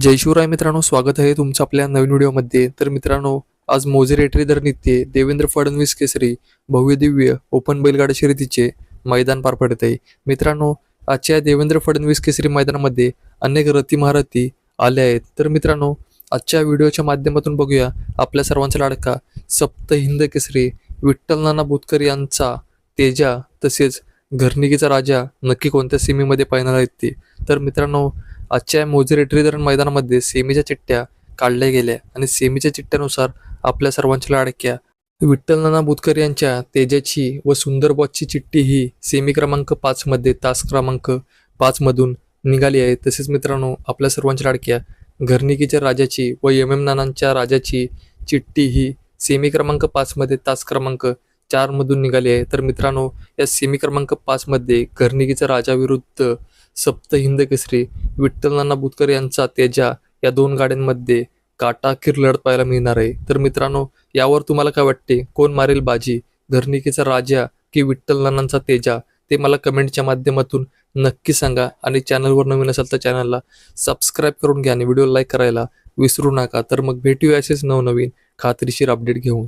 जय शिवराय मित्रांनो स्वागत आहे तुमचं आपल्या नवीन व्हिडिओमध्ये. तर मित्रांनो आज मोजे रेटरी दर नित्य देवेंद्र फडणवीस केसरी भव्य दिव्य ओपन बैलगाडा शर्यतीचे मैदान पार पडत आहे मित्रांनो आजच्या देवेंद्र फडणवीस केसरी मैदानामध्ये अनेक रती महारथी आल्या आहेत. तर मित्रांनो आजच्या व्हिडिओच्या माध्यमातून बघूया आपल्या सर्वांचा लाडका सप्त हिंद केसरी विठ्ठल नाना बोतकर यांचा तेजा तसेच घरनिकीचा राजा नक्की कोणत्या सीमेमध्ये पाहणार आहेत ते. तर मित्रांनो आजच्या मोजे रेटरीधरण मैदानामध्ये सेमीच्या चिठ्ठ्या काढल्या गेल्या आणि सेमीच्या चिठ्ठ्यानुसार आपल्या सर्वांच्या लाडक्या विठ्ठल नाना बुतकर यांच्या तेजाची व सुंदर बॉसची चिठ्ठी ही सेमी क्रमांक पाचमध्ये तास क्रमांक पाचमधून निघाली आहे. तसेच मित्रांनो आपल्या सर्वांच्या लाडक्या घरनिकीच्या राजाची व एम एम नानांच्या राजाची चिठ्ठी ही सेमी क्रमांक पाचमध्ये तास क्रमांक चारमधून निघाली आहे. तर मित्रांनो या सेमी क्रमांक पाचमध्ये घरनिकीचा राजाविरुद्ध सप्त हिंद केसरी विठ्ठल नाना बुतकर यांचा तेजा या दोन गाड्यांमध्ये काटाखीर लढत पाहायला मिळणार आहे. तर मित्रांनो यावर तुम्हाला काय वाटते? कोण मारेल बाजी? धरणिकेचा राजा की विठ्ठल नानांचा तेजा? ते मला कमेंटच्या माध्यमातून नक्की सांगा आणि चॅनलवर नवीन असाल तर चॅनलला सबस्क्राईब करून घ्या आणि व्हिडिओ लाईक करायला विसरू नका. तर मग भेटूया असेच नवनवीन खात्रीशीर अपडेट घेऊन.